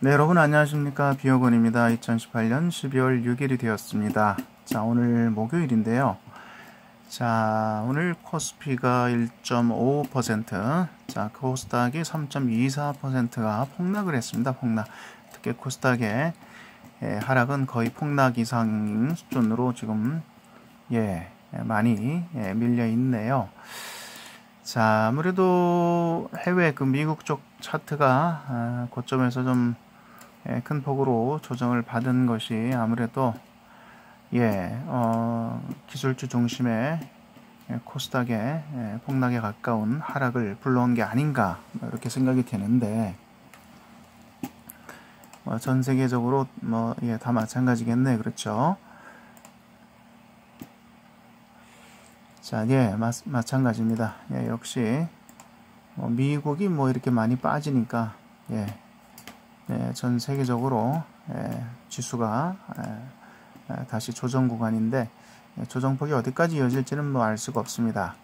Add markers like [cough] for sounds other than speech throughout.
네, 여러분 안녕하십니까. 비어건입니다. 2018년 12월 6일이 되었습니다. 자, 오늘 목요일인데요. 자, 오늘 코스피가 1.5%, 자, 코스닥이 3.24%가 폭락을 했습니다. 폭락. 특히 코스닥의 예, 하락은 거의 폭락 이상 수준으로 지금 예, 많이 예, 밀려 있네요. 자, 아무래도 해외 그 미국 쪽 차트가 아, 고점에서 좀 큰 예, 폭으로 조정을 받은 것이 아무래도 예, 어, 기술주 중심의 예, 코스닥의 예, 폭락에 가까운 하락을 불러온 게 아닌가 뭐 이렇게 생각이 되는데 뭐 전 세계적으로 뭐 예, 다 마찬가지겠네 그렇죠. 자, 예, 마, 마찬가지입니다. 예, 역시 뭐 미국이 뭐 이렇게 많이 빠지니까 예, 네, 전 세계적으로 예, 지수가 예, 다시 조정 구간인데 예, 조정폭이 어디까지 이어질지는 뭐 알 수가 없습니다.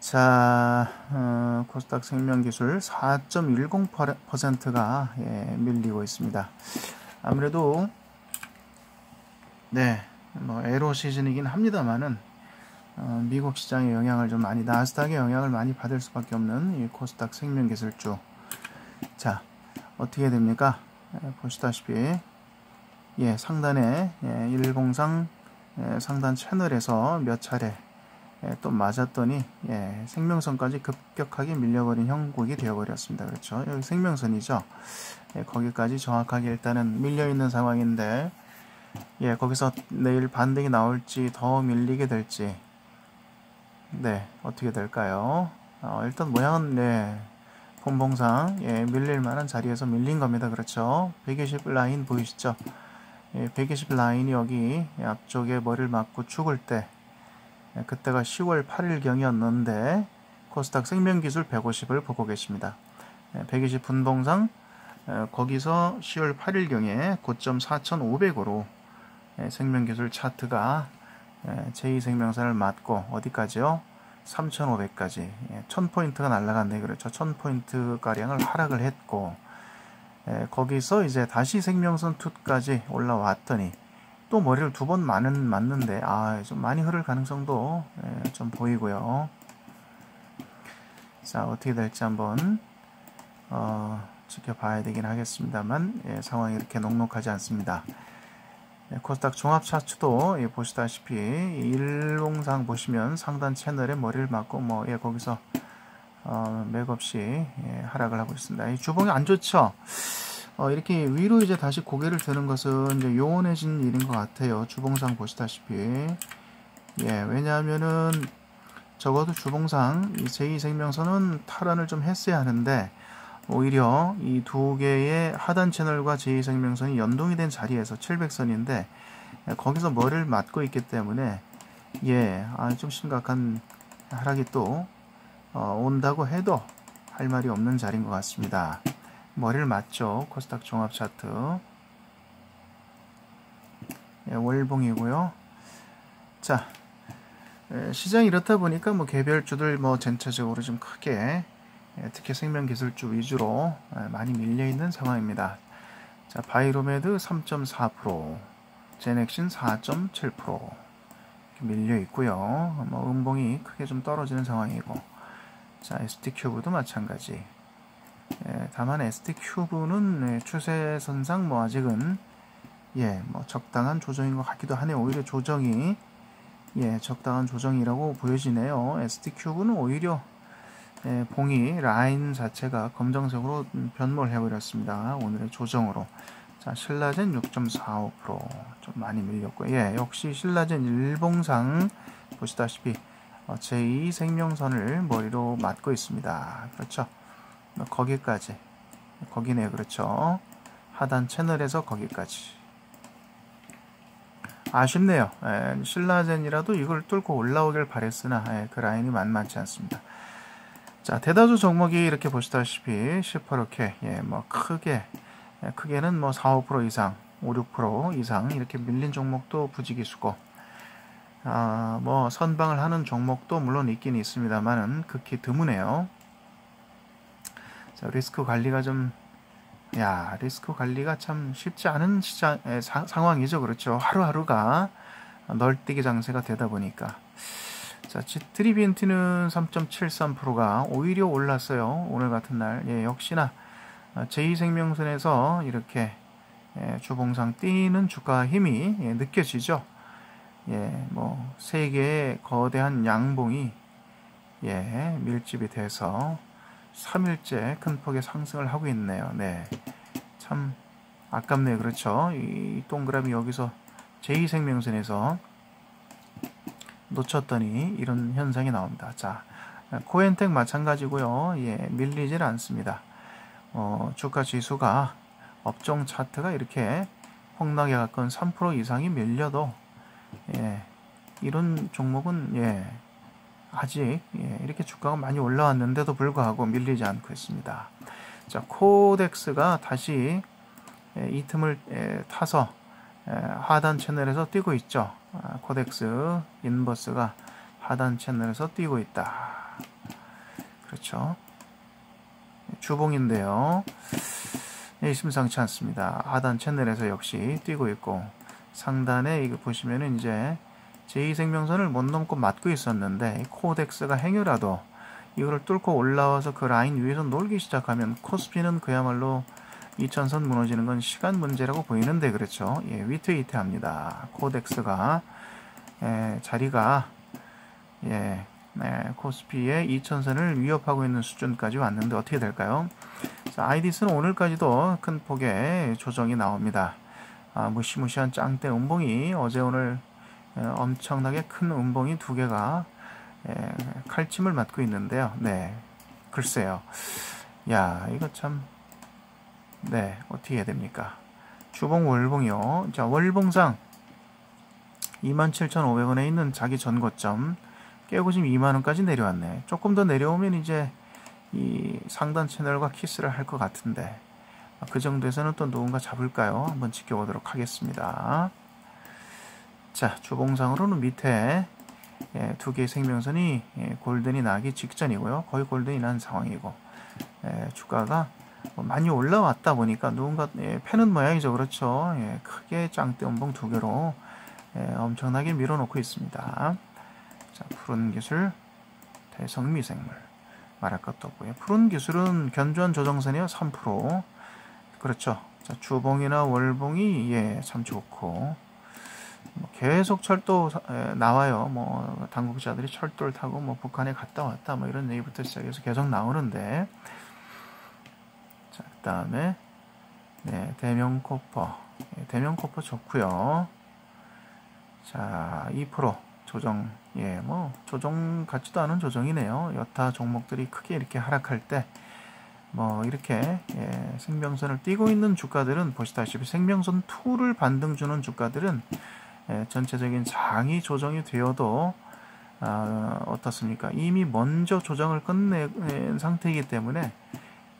자, 어, 코스닥 생명기술 4.10%가 예, 밀리고 있습니다. 아무래도 네, 뭐 에로 시즌이긴 합니다만은 어, 미국 시장의 영향을 좀 많이 나스닥의 영향을 많이 받을 수밖에 없는 이 코스닥 생명기술주. 자, 어떻게 됩니까? 예, 보시다시피 예, 상단에 예, 일봉상 예, 상단 채널에서 몇 차례 예, 또 맞았더니 예, 생명선까지 급격하게 밀려버린 형국이 되어버렸습니다. 그렇죠? 여기 생명선이죠. 예, 거기까지 정확하게 일단은 밀려있는 상황인데 예, 거기서 내일 반등이 나올지 더 밀리게 될지 네, 어떻게 될까요? 어, 일단 모양은 네, 본봉상 예, 밀릴 만한 자리에서 밀린 겁니다. 그렇죠? 120 라인 보이시죠? 예, 120 라인이 여기 앞쪽에 머리를 맞고 죽을 때 예, 그때가 10월 8일경이었는데 코스닥 생명기술 150을 보고 계십니다. 예, 120 분봉상 예, 거기서 10월 8일경에 고점 4,500으로 예, 생명기술 차트가 예, 제2생명선을 맞고 어디까지요? 3,500까지 1,000포인트가 날라갔네 그렇죠. 1,000포인트 가량을 하락을 했고 예, 거기서 이제 다시 생명선 2까지 올라왔더니 또 머리를 두 번 맞는 맞는데 아 좀 많이 흐를 가능성도 예, 좀 보이고요. 자 어떻게 될지 한번 어, 지켜봐야 되긴 하겠습니다만 예, 상황이 이렇게 녹록하지 않습니다. 네, 코스닥 종합 차트도 예, 보시다시피 일봉상 보시면 상단 채널에 머리를 맞고 뭐 예, 거기서 어, 맥없이 예, 하락을 하고 있습니다. 이 주봉이 안 좋죠. 어, 이렇게 위로 이제 다시 고개를 드는 것은 이제 요원해진 일인 것 같아요. 주봉상 보시다시피 예, 왜냐하면은 적어도 주봉상 이 제2생명선은 탈환을 좀 했어야 하는데 오히려 이 두 개의 하단 채널과 제2생명선이 연동이 된 자리에서 700선인데 거기서 머리를 맞고 있기 때문에 예, 아, 좀 심각한 하락이 또 어, 온다고 해도 할 말이 없는 자리인 것 같습니다. 머리를 맞죠. 코스닥 종합 차트. 예, 월봉이고요. 자, 예, 시장이 이렇다 보니까 뭐 개별주들 뭐 전체적으로 좀 크게 예, 특히 생명기술주 위주로 예, 많이 밀려있는 상황입니다. 자, 바이로메드 3.4%, 제넥신 4.7% 밀려 있고요. 뭐 음봉이 크게 좀 떨어지는 상황이고, 자, ST큐브도 마찬가지. 예, 다만 ST큐브는 예, 추세선상 뭐 아직은 예, 뭐 적당한 조정인 것 같기도 하네요. 오히려 조정이 예, 적당한 조정이라고 보여지네요. ST큐브는 오히려 예, 봉이 라인 자체가 검정색으로 변모를 해버렸습니다. 오늘의 조정으로. 자, 신라젠 6.45%좀 많이 밀렸고, 예, 역시 신라젠 일봉상 보시다시피 어, 제2 생명선을 머리로 맞고 있습니다. 그렇죠. 뭐 거기까지. 거기네요. 그렇죠. 하단 채널에서 거기까지. 아쉽네요. 예, 신라젠이라도 이걸 뚫고 올라오길 바랬으나 예, 그 라인이 만만치 않습니다. 자, 대다수 종목이 이렇게 보시다시피 시퍼렇게 예, 뭐 크게 예, 크게는 뭐 4, 5% 이상, 5, 6% 이상 이렇게 밀린 종목도 부지기수고 아, 뭐 선방을 하는 종목도 물론 있긴 있습니다만은 극히 드무네요. 자, 리스크 관리가 좀 야, 리스크 관리가 참 쉽지 않은 시장, 에, 사, 상황이죠. 그렇죠. 하루하루가 널뛰기 장세가 되다 보니까. 자, G3BNT는 3.73%가 오히려 올랐어요. 오늘 같은 날. 예, 역시나 제2생명선에서 이렇게 예, 주봉상 뛰는 주가 힘이 예, 느껴지죠. 예, 뭐 세계의 거대한 양봉이 예, 밀집이 돼서 3일째 큰 폭의 상승을 하고 있네요. 네. 참 아깝네요. 그렇죠? 이 동그라미 여기서 제2생명선에서 놓쳤더니 이런 현상이 나옵니다. 자, 코엔텍 마찬가지고요. 예, 밀리질 않습니다. 어, 주가 지수가 업종 차트가 이렇게 폭락에 가까운 3% 이상이 밀려도 예, 이런 종목은 예, 아직 예, 이렇게 주가가 많이 올라왔는데도 불구하고 밀리지 않고 있습니다. 자, 코덱스가 다시 예, 이 틈을 예, 타서 예, 하단 채널에서 뛰고 있죠. 아, 코덱스 인버스가 하단 채널에서 뛰고 있다. 그렇죠. 주봉인데요. 예, 심상치 않습니다. 하단 채널에서 역시 뛰고 있고 상단에 이거 보시면은 이제 제2생명선을 못 넘고 맞고 있었는데 코덱스가 행여라도 이거를 뚫고 올라와서 그 라인 위에서 놀기 시작하면 코스피는 그야말로 2000선 무너지는 건 시간 문제라고 보이는데 그렇죠. 예, 위태위태합니다. 코덱스가 예, 자리가 예, 네, 코스피의 2000선을 위협하고 있는 수준까지 왔는데 어떻게 될까요? 자, 아이디스는 오늘까지도 큰 폭의 조정이 나옵니다. 아, 무시무시한 짱대 음봉이 어제 오늘 에, 엄청나게 큰 음봉이 두 개가 에, 칼침을 맞고 있는데요. 네, 글쎄요. 야, 이거 참, 네, 어떻게 해야 됩니까? 주봉 월봉이요. 자, 월봉상 27,500원에 있는 자기 전고점 깨고 지금 2만원까지 내려왔네. 조금 더 내려오면 이제 이 상단 채널과 키스를 할 것 같은데 그 정도에서는 또 누군가 잡을까요? 한번 지켜보도록 하겠습니다. 자, 주봉상으로는 밑에 예, 두 개의 생명선이 예, 골든이 나기 직전이고요. 거의 골든이 난 상황이고 예, 주가가 뭐 많이 올라왔다 보니까 누군가 예, 패는 모양이죠. 그렇죠. 예, 크게 짱대 음봉 두 개로 예, 엄청나게 밀어놓고 있습니다. 자, 푸른 기술, 대성미생물 말할 것도 없고요. 푸른 기술은 견주한 조정선이요 3% 그렇죠. 자, 주봉이나 월봉이 예, 참 좋고 뭐 계속 철도 에, 나와요. 뭐 당국자들이 철도를 타고 뭐 북한에 갔다 왔다 뭐 이런 얘기부터 시작해서 계속 나오는데 다음에 네, 대명코퍼 예, 대명코퍼 좋고요. 자, 2% 조정 예, 뭐 조정 같지도 않은 조정이네요. 여타 종목들이 크게 이렇게 하락할 때 뭐 이렇게 예, 생명선을 띄고 있는 주가들은 보시다시피 생명선 2를 반등 주는 주가들은 예, 전체적인 장이 조정이 되어도 아, 어떻습니까? 이미 먼저 조정을 끝낸 상태이기 때문에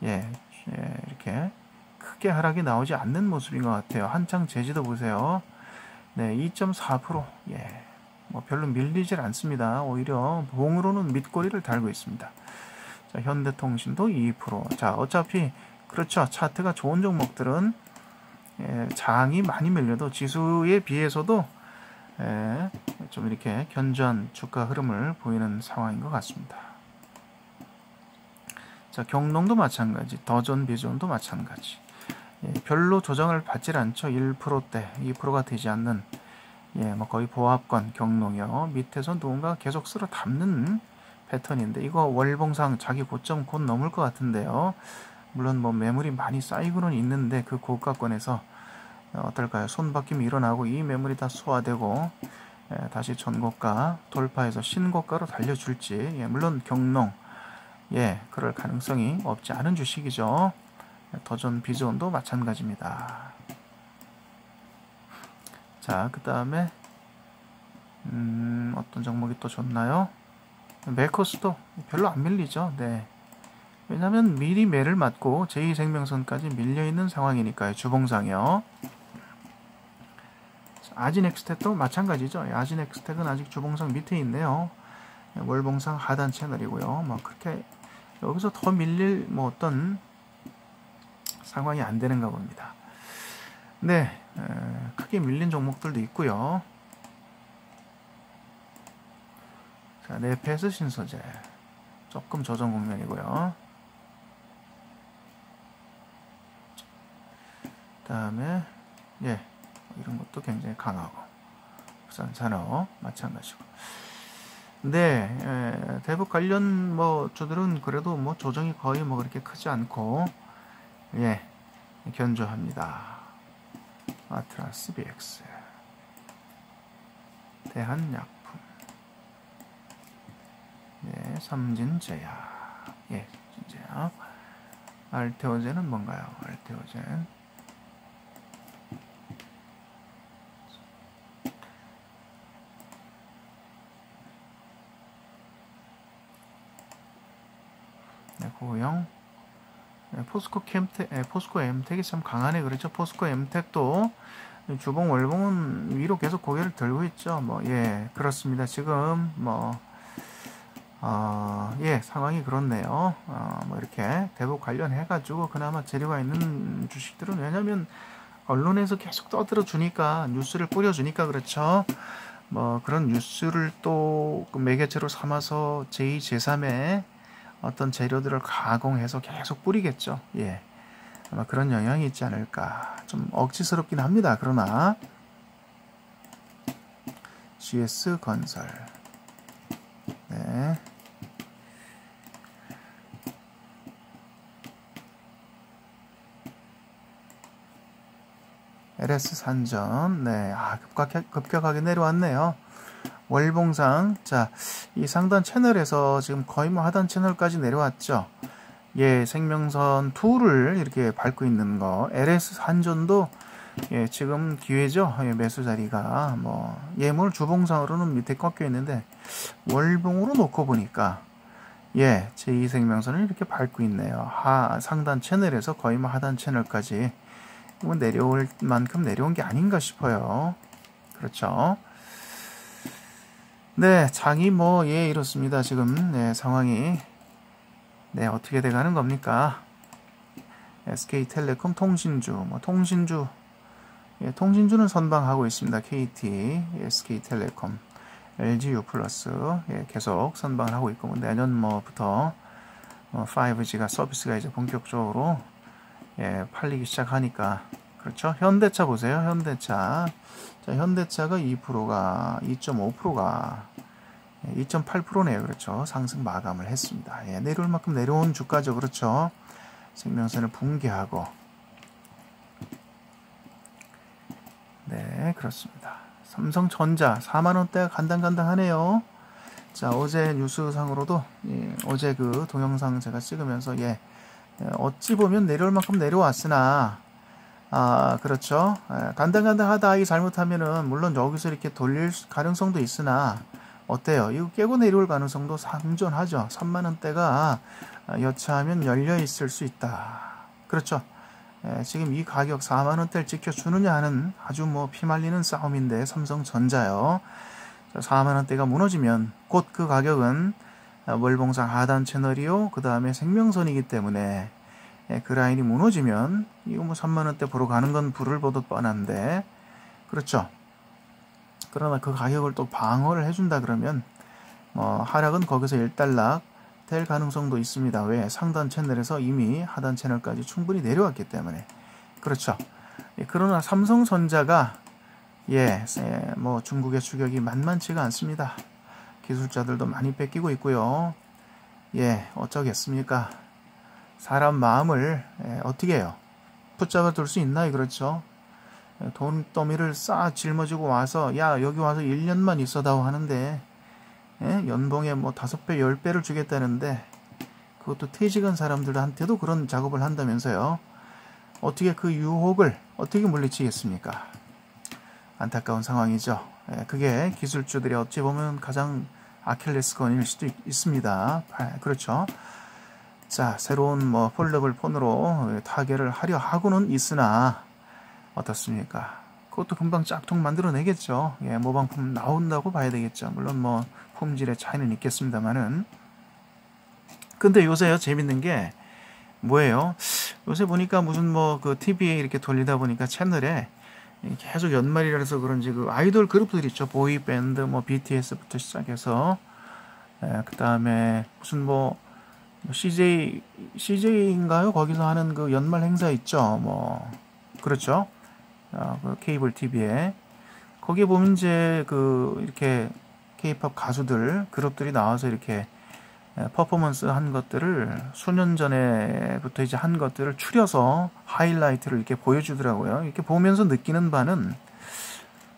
예, 예, 이렇게 크게 하락이 나오지 않는 모습인 것 같아요. 한창 제지도 보세요. 네, 2.4% 예, 뭐 별로 밀리질 않습니다. 오히려 봉으로는 밑꼬리를 달고 있습니다. 자, 현대통신도 2%. 자, 어차피 그렇죠. 차트가 좋은 종목들은 예, 장이 많이 밀려도 지수에 비해서도 예, 좀 이렇게 견조한 주가 흐름을 보이는 상황인 것 같습니다. 자, 경농도 마찬가지, 더존 비존도 마찬가지. 예, 별로 조정을 받질 않죠. 1%대, 2%가 되지 않는 예, 뭐 거의 보합권 경농이요. 밑에서 누군가 계속 쓸어 담는 패턴인데 이거 월봉상 자기 고점 곧 넘을 것 같은데요. 물론 뭐 매물이 많이 쌓이고는 있는데 그 고가권에서 어떨까요? 손바뀜이 일어나고 이 매물이 다 소화되고 예, 다시 전고가 돌파해서 신고가로 달려줄지 예, 물론 경농 예 그럴 가능성이 없지 않은 주식이죠. 더존 비존도 마찬가지입니다. 자, 그 다음에 음, 어떤 종목이 또 좋나요? 메코스도 별로 안 밀리죠. 네. 왜냐하면 미리 매를 맞고 제2생명선까지 밀려있는 상황이니까요. 주봉상이요. 아진엑스텍도 마찬가지죠. 아진엑스텍은 아직 주봉상 밑에 있네요. 월봉상 하단 채널이고요. 뭐 그렇게 여기서 더 밀릴 뭐 어떤 상황이 안 되는가 봅니다. 네, 크게 밀린 종목들도 있고요. 자, 네패스 신소재 조금 조정 국면이고요. 다음에 예 이런 것도 굉장히 강하고 부산 산업 마찬가지고. 네, 예, 대북 관련 뭐 주들은 그래도 뭐 조정이 거의 뭐 그렇게 크지 않고 예 견조합니다. 아트라스 BX 대한약품. 예, 삼진제약. 예, 진제약. 알테오젠은 뭔가요? 알테오젠 고영 네, 포스코 캠텍, 네, 포스코 엠텍이 참 강하네 그렇죠. 포스코 엠텍도 주봉 월봉은 위로 계속 고개를 들고 있죠. 뭐 예 그렇습니다. 지금 뭐 어, 예 상황이 그렇네요. 어, 뭐 이렇게 대북 관련해 가지고 그나마 재료가 있는 주식들은 왜냐면 언론에서 계속 떠들어 주니까 뉴스를 뿌려 주니까 그렇죠. 뭐 그런 뉴스를 또그 매개체로 삼아서 제2, 제3의 어떤 재료들을 가공해서 계속 뿌리겠죠. 예. 아마 그런 영향이 있지 않을까. 좀 억지스럽긴 합니다. 그러나 GS 건설. 네. LS 산전. 네. 아, 급격하게, 급격하게 내려왔네요. 월봉상 자 이 상단 채널에서 지금 거의 뭐 하단 채널까지 내려왔죠. 예, 생명선 2를 이렇게 밟고 있는 거. LS 한전도 예, 지금 기회죠. 예, 매수 자리가 뭐 예물 주봉상으로는 밑에 꺾여 있는데 월봉으로 놓고 보니까 예, 제2생명선을 이렇게 밟고 있네요. 하 상단 채널에서 거의 뭐 하단 채널까지 이건 내려올 만큼 내려온 게 아닌가 싶어요. 그렇죠. 네, 장이 뭐, 예, 이렇습니다. 지금, 네, 상황이. 네, 어떻게 돼가는 겁니까? SK텔레콤 통신주, 뭐, 통신주, 예, 통신주는 선방하고 있습니다. KT, SK텔레콤, LGU 플러스, 예, 계속 선방을 하고 있고, 뭐 내년 뭐부터, 뭐, 5G가 서비스가 이제 본격적으로, 예, 팔리기 시작하니까, 그렇죠? 현대차 보세요. 현대차. 자, 현대차가 2%가 2.5%가 2.8%네요. 그렇죠. 상승 마감을 했습니다. 예, 내려올 만큼 내려온 주가죠. 그렇죠. 생명선을 붕괴하고 네, 그렇습니다. 삼성전자 4만 원대가 간당간당하네요. 자, 어제 뉴스상으로도 예, 어제 그 동영상 제가 찍으면서 예, 예 어찌 보면 내려올 만큼 내려왔으나 아, 그렇죠. 예, 간당간당하다 이 잘못하면은 물론 여기서 이렇게 돌릴 가능성도 있으나 어때요? 이거 깨고 내려올 가능성도 상존하죠. 3만 원대가 여차하면 열려 있을 수 있다. 그렇죠. 예, 지금 이 가격 4만 원대를 지켜주느냐 하는 아주 뭐 피말리는 싸움인데 삼성전자요. 4만 원대가 무너지면 곧 그 가격은 월봉상 하단 채널이요. 그 다음에 생명선이기 때문에 예, 그 라인이 무너지면 이거 뭐 3만 원대 보러 가는 건 불을 보듯 뻔한데 그렇죠. 그러나 그 가격을 또 방어를 해준다 그러면 뭐 하락은 거기서 일단락 될 가능성도 있습니다. 왜 상단 채널에서 이미 하단 채널까지 충분히 내려왔기 때문에 그렇죠. 예, 그러나 삼성전자가 예, 예, 뭐 중국의 추격이 만만치가 않습니다. 기술자들도 많이 뺏기고 있고요. 예, 어쩌겠습니까? 사람 마음을 예, 어떻게 해요? 붙잡아 둘 수 있나요? 그렇죠? 예, 돈더미를 싹 짊어지고 와서 야 여기 와서 1년만 있어다오 하는데 예? 연봉에 뭐 다섯 배, 열 배를 주겠다는데 그것도 퇴직한 사람들한테도 그런 작업을 한다면서요. 어떻게 그 유혹을 어떻게 물리치겠습니까? 안타까운 상황이죠. 예, 그게 기술주들이 어찌 보면 가장 아킬레스건일 수도 있, 습니다 그렇죠. 자, 새로운 뭐 폴더블 폰으로 타결을 하려 하고는 있으나 어떻습니까? 그것도 금방 짝퉁 만들어내겠죠. 예, 모방품 나온다고 봐야 되겠죠. 물론 뭐 품질의 차이는 있겠습니다만은. 근데 요새요 재밌는 게 뭐예요? 요새 보니까 무슨 뭐 그 TV에 이렇게 돌리다 보니까 채널에 계속 연말이라서 그런지 그 아이돌 그룹들 있죠. 보이 밴드 뭐 BTS부터 시작해서 예, 그 다음에 무슨 뭐 CJ CJ인가요? 거기서 하는 그 연말 행사 있죠. 뭐 그렇죠. 아, 그 케이블 TV에 거기에 보면 이제 그 이렇게 케이팝 가수들 그룹들이 나와서 이렇게 예, 퍼포먼스 한 것들을 수년 전에부터 이제 한 것들을 추려서 하이라이트를 이렇게 보여주더라고요. 이렇게 보면서 느끼는 바는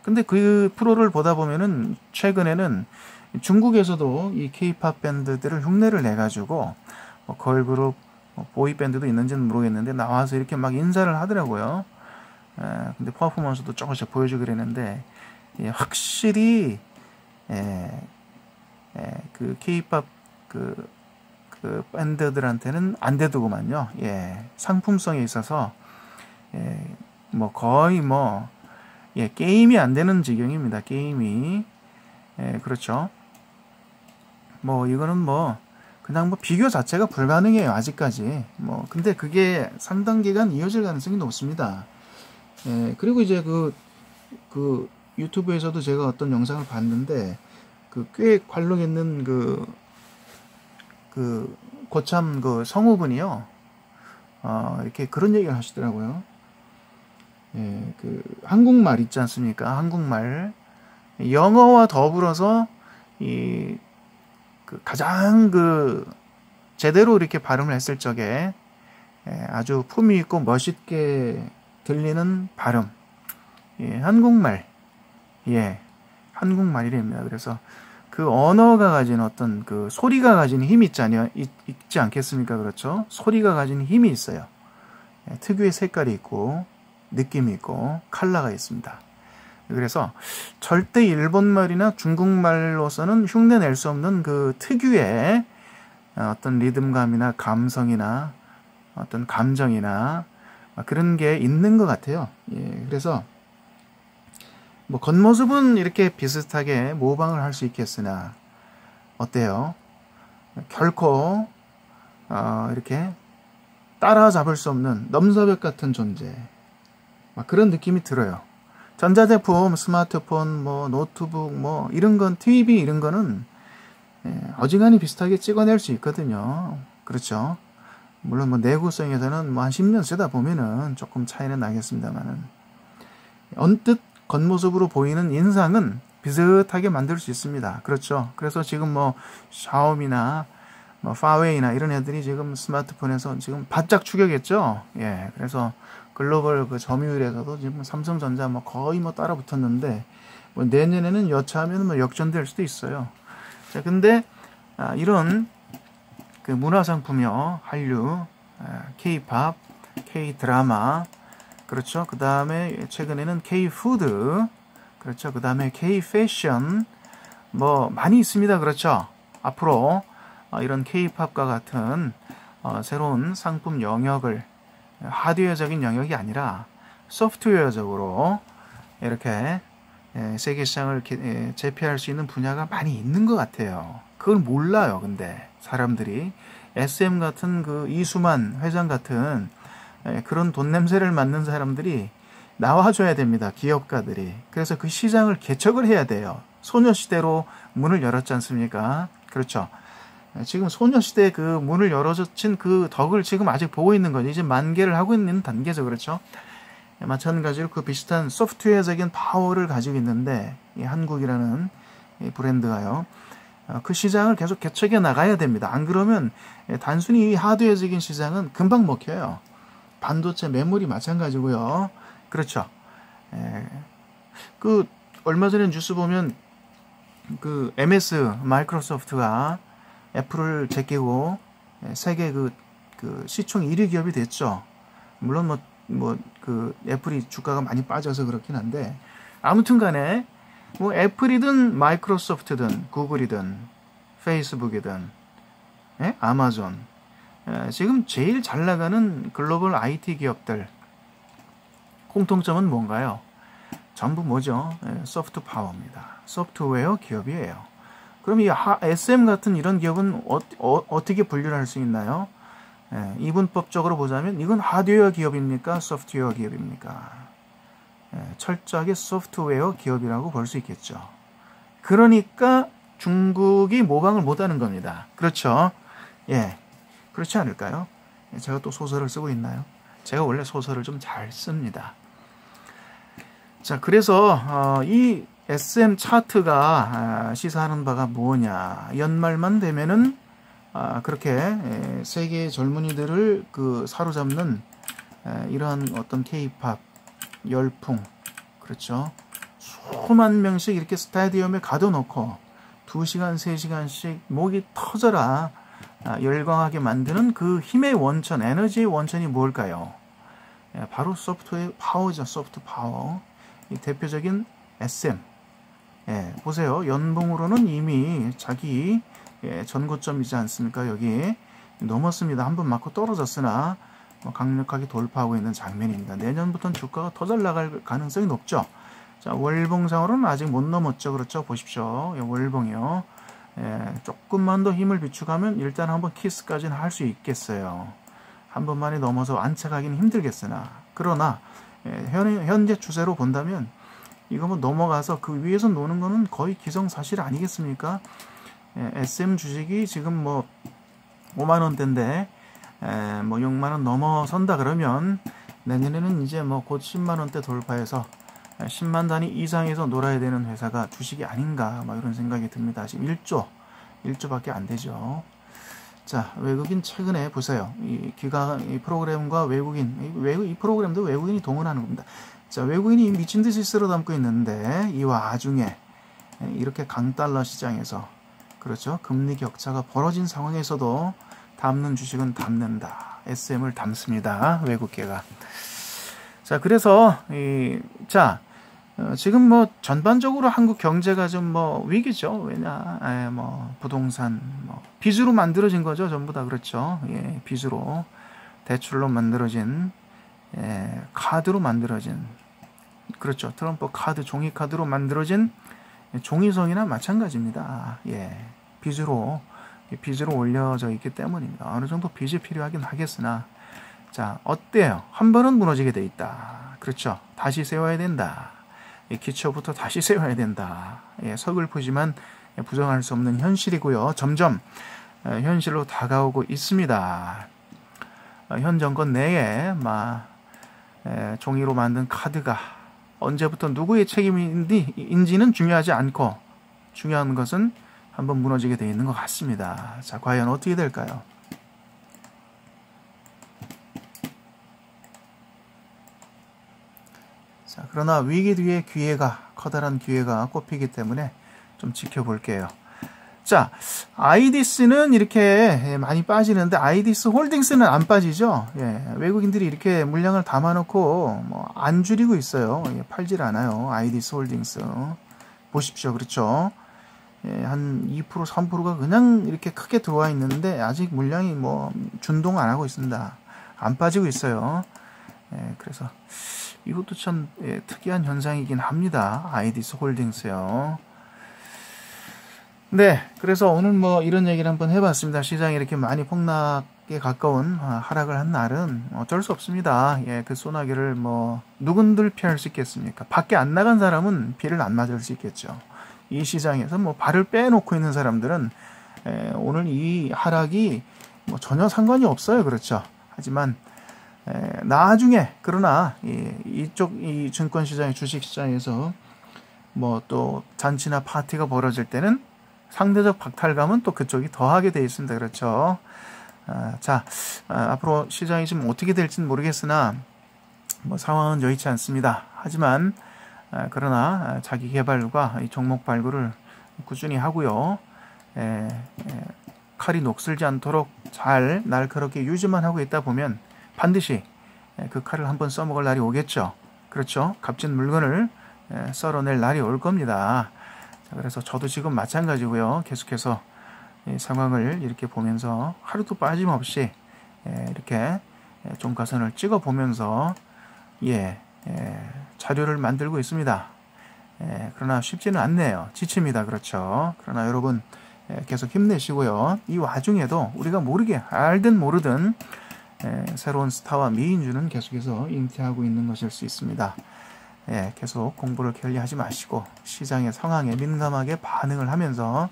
근데 그 프로를 보다 보면은 최근에는 중국에서도 이 케이팝 밴드들을 흉내를 내 가지고 뭐 걸그룹 뭐 보이 밴드도 있는지는 모르겠는데 나와서 이렇게 막 인사를 하더라고요. 에, 예, 근데 퍼포먼스도 조금씩 보여주고 그랬는데 예, 확실히 예, 예, 그 케이팝 그, 그 밴드들한테는 안 되더구만요. 예, 상품성에 있어서 예, 뭐 거의 뭐 예, 게임이 안 되는 지경입니다. 게임이 예, 그렇죠. 뭐 이거는 뭐 그냥 뭐 비교 자체가 불가능해요 아직까지 뭐 근데 그게 상당 기간 이어질 가능성이 높습니다. 예, 그리고 이제 그, 그 유튜브에서도 제가 어떤 영상을 봤는데 그 꽤 관록 있는 그, 그 고참 그 성우분이요. 어, 이렇게 그런 얘기를 하시더라고요. 예, 그 한국말 있지 않습니까? 한국말 영어와 더불어서 이 그 가장 그 제대로 이렇게 발음을 했을 적에 예, 아주 품위 있고 멋있게 들리는 발음. 예, 한국말. 예, 한국말이랍니다. 그래서 그 언어가 가진 어떤 그 소리가 가진 힘이 않, 있지 않겠습니까? 그렇죠? 소리가 가진 힘이 있어요. 예, 특유의 색깔이 있고, 느낌이 있고, 칼라가 있습니다. 그래서 절대 일본말이나 중국말로서는 흉내 낼 수 없는 그 특유의 어떤 리듬감이나 감성이나 어떤 감정이나 그런 게 있는 것 같아요. 예, 그래서 뭐 겉모습은 이렇게 비슷하게 모방을 할 수 있겠으나 어때요? 결코 어, 이렇게 따라잡을 수 없는 넘사벽 같은 존재. 막 그런 느낌이 들어요. 전자제품, 스마트폰, 뭐 노트북, 뭐 이런 건 TV 이런 거는 예, 어지간히 비슷하게 찍어낼 수 있거든요. 그렇죠? 물론 뭐 내구성에서는 뭐 한 10년 쓰다 보면은 조금 차이는 나겠습니다만은 언뜻 겉모습으로 보이는 인상은 비슷하게 만들 수 있습니다. 그렇죠. 그래서 지금 뭐 샤오미나 뭐 파웨이나 이런 애들이 지금 스마트폰에서 지금 바짝 추격했죠. 예. 그래서 글로벌 그 점유율에서도 지금 삼성전자 뭐 거의 뭐 따라 붙었는데 뭐 내년에는 여차하면 뭐 역전될 수도 있어요. 자, 근데 아, 이런 그 문화상품이요. 한류, K-팝, K-드라마, 그렇죠. 그 다음에 최근에는 K-푸드, 그렇죠. 그 다음에 K-패션, 뭐 많이 있습니다. 그렇죠. 앞으로 어, 이런 K-팝과 같은 어, 새로운 상품 영역을 하드웨어적인 영역이 아니라 소프트웨어적으로 이렇게 예, 세계 시장을 예, 제패할 수 있는 분야가 많이 있는 것 같아요. 그걸 몰라요, 근데. 사람들이 SM 같은 그 이수만 회장 같은 예, 그런 돈 냄새를 맡는 사람들이 나와줘야 됩니다. 기업가들이. 그래서 그 시장을 개척을 해야 돼요. 소녀시대로 문을 열었지 않습니까? 그렇죠. 예, 지금 소녀시대 그 문을 열어젖힌 그 덕을 지금 아직 보고 있는 거죠. 이제 만개를 하고 있는 단계죠. 그렇죠. 예, 마찬가지로 그 비슷한 소프트웨어적인 파워를 가지고 있는데 이 한국이라는 이 브랜드가요. 어, 그 시장을 계속 개척해 나가야 됩니다. 안 그러면 예, 단순히 이 하드웨어적인 시장은 금방 먹혀요. 반도체 매물이 마찬가지고요. 그렇죠. 예. 그 얼마 전에 뉴스 보면 그 MS 마이크로소프트가 애플을 제끼고 예, 세계 그, 그 시총 1위 기업이 됐죠. 물론 뭐, 뭐, 그 애플이 주가가 많이 빠져서 그렇긴 한데 아무튼 간에 뭐 애플이든 마이크로소프트든 구글이든 페이스북이든 예? 아마존 예, 지금 제일 잘 나가는 글로벌 IT 기업들 공통점은 뭔가요? 전부 뭐죠? 예, 소프트 파워입니다. 소프트웨어 기업이에요. 그럼 이 SM 같은 이런 기업은 어, 어 떻게 분류를 할 수 있나요? 예, 이분법적으로 보자면 이건 하드웨어 기업입니까? 소프트웨어 기업입니까? 예, 철저하게 소프트웨어 기업이라고 볼 수 있겠죠. 그러니까 중국이 모방을 못하는 겁니다. 그렇죠? 예, 그렇지 않을까요? 예, 제가 또 소설을 쓰고 있나요? 제가 원래 소설을 좀 잘 씁니다. 자, 그래서 어, 이 SM 차트가 아, 시사하는 바가 뭐냐? 연말만 되면은 아, 그렇게 세계 젊은이들을 그 사로잡는 이러한 어떤 K-팝 열풍 그렇죠. 수만 명씩 이렇게 스타디움에 가둬놓고 2시간, 3시간씩 목이 터져라 아, 열광하게 만드는 그 힘의 원천, 에너지의 원천이 뭘까요? 바로 소프트웨어 파워죠. 소프트 파워. 이 대표적인 SM. 예, 보세요. 연봉으로는 이미 자기 예, 전고점이지 않습니까? 여기 넘었습니다. 한 번 맞고 떨어졌으나 뭐 강력하게 돌파하고 있는 장면입니다. 내년부터는 주가가 더 잘 나갈 가능성이 높죠. 자, 월봉상으로는 아직 못 넘었죠. 그렇죠? 보십시오. 예, 월봉이요. 예, 조금만 더 힘을 비축하면 일단 한번 키스까지는 할 수 있겠어요. 한 번만에 넘어서 안착하기는 힘들겠으나 그러나 예, 현, 현재 추세로 본다면 이거 뭐 넘어가서 그 위에서 노는 거는 거의 기성사실 아니겠습니까? 예, SM 주식이 지금 뭐 5만 원대인데 에, 뭐 6만 원 넘어선다 그러면 내년에는 이제 뭐 곧 10만 원대 돌파해서 10만 단위 이상에서 놀아야 되는 회사가 주식이 아닌가 막 이런 생각이 듭니다. 지금 1조 1조밖에 안 되죠. 자 외국인 최근에 보세요. 이 기가 이 프로그램과 외국인 이, 외국, 이 프로그램도 외국인이 동원하는 겁니다. 자 외국인이 미친 듯이 쓸어 담고 있는데 이 와중에 이렇게 강달러 시장에서 그렇죠. 금리 격차가 벌어진 상황에서도 담는 주식은 담는다. SM을 담습니다. 외국계가. 자, 그래서 이 자, 어, 지금 뭐 전반적으로 한국 경제가 좀 뭐 위기죠. 왜냐, 에, 뭐 부동산 뭐 빚으로 만들어진 거죠. 전부 다 그렇죠. 예, 빚으로 대출로 만들어진 예, 카드로 만들어진 그렇죠. 트럼프 카드 종이 카드로 만들어진 종이성이나 마찬가지입니다. 예. 빚으로 빚으로 올려져 있기 때문입니다. 어느 정도 빚이 필요하긴 하겠으나 자 어때요? 한 번은 무너지게 돼 있다. 그렇죠? 다시 세워야 된다. 기초부터 다시 [laughs] 세워야 된다. 예, 서글프지만 부정할 수 없는 현실이고요. 점점 어, 현실로 다가오고 있습니다. 어, 현 정권 내에 막 종이로 만든 카드가 언제부터 누구의 책임인지는 중요하지 않고 중요한 것은 한번 무너지게 되어 있는 것 같습니다. 자, 과연 어떻게 될까요? 자, 그러나 위기 뒤에 기회가 커다란 기회가 꼽히기 때문에 좀 지켜볼게요. 자, 아이디스는 이렇게 많이 빠지는데 아이디스 홀딩스는 안 빠지죠. 예, 외국인들이 이렇게 물량을 담아놓고 뭐 안 줄이고 있어요. 예, 팔질 않아요. 아이디스 홀딩스 보십시오. 그렇죠. 예, 한 2% 3%가 그냥 이렇게 크게 들어와 있는데 아직 물량이 뭐 준동 안 하고 있습니다. 안 빠지고 있어요. 예, 그래서 이것도 참 예, 특이한 현상이긴 합니다. 아이디스 홀딩스요. 네, 그래서 오늘 뭐 이런 얘기를 한번 해봤습니다. 시장이 이렇게 많이 폭락에 가까운 아, 하락을 한 날은 어쩔 수 없습니다. 예, 그 소나기를 뭐 누군들 피할 수 있겠습니까? 밖에 안 나간 사람은 비를 안 맞을 수 있겠죠. 이 시장에서 뭐 발을 빼놓고 있는 사람들은 에, 오늘 이 하락이 뭐 전혀 상관이 없어요. 그렇죠. 하지만 에, 나중에 그러나 이, 이쪽 이 증권 시장의 주식 시장에서 뭐 또 잔치나 파티가 벌어질 때는 상대적 박탈감은 또 그쪽이 더하게 돼 있습니다. 그렇죠. 아, 자 아, 앞으로 시장이 좀 어떻게 될지는 모르겠으나 뭐 상황은 여의치 않습니다. 하지만 아, 그러나 자기 개발과 종목 발굴을 꾸준히 하고요. 칼이 녹슬지 않도록 잘 날카롭게 유지만 하고 있다 보면 반드시 그 칼을 한번 써먹을 날이 오겠죠. 그렇죠. 값진 물건을 썰어낼 날이 올 겁니다. 그래서 저도 지금 마찬가지고요. 계속해서 상황을 이렇게 보면서 하루도 빠짐없이 이렇게 종가선을 찍어 보면서 예, 예, 자료를 만들고 있습니다. 예, 그러나 쉽지는 않네요. 지칩니다. 그렇죠. 그러나 여러분 예, 계속 힘내시고요. 이 와중에도 우리가 모르게 알든 모르든 예, 새로운 스타와 미인주는 계속해서 잉태하고 있는 것일 수 있습니다. 예, 계속 공부를 게을리하지 마시고 시장의 상황에 민감하게 반응을 하면서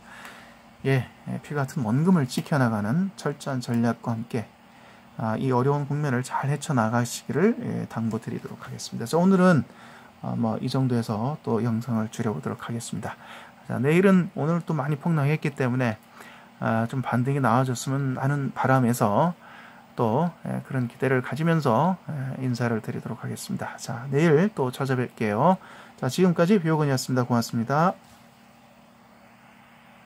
예, 예, 피 같은 원금을 지켜나가는 철저한 전략과 함께 아, 이 어려운 국면을 잘 헤쳐나가시기를 예, 당부드리도록 하겠습니다. 그래서 오늘은 어, 뭐이 정도에서 또 영상을 줄여보도록 하겠습니다. 자, 내일은 오늘 또 많이 폭락했기 때문에 아, 좀 반등이 나와줬으면 하는 바람에서 또 예, 그런 기대를 가지면서 예, 인사를 드리도록 하겠습니다. 자, 내일 또 찾아뵐게요. 자, 지금까지 비오건이었습니다. 고맙습니다.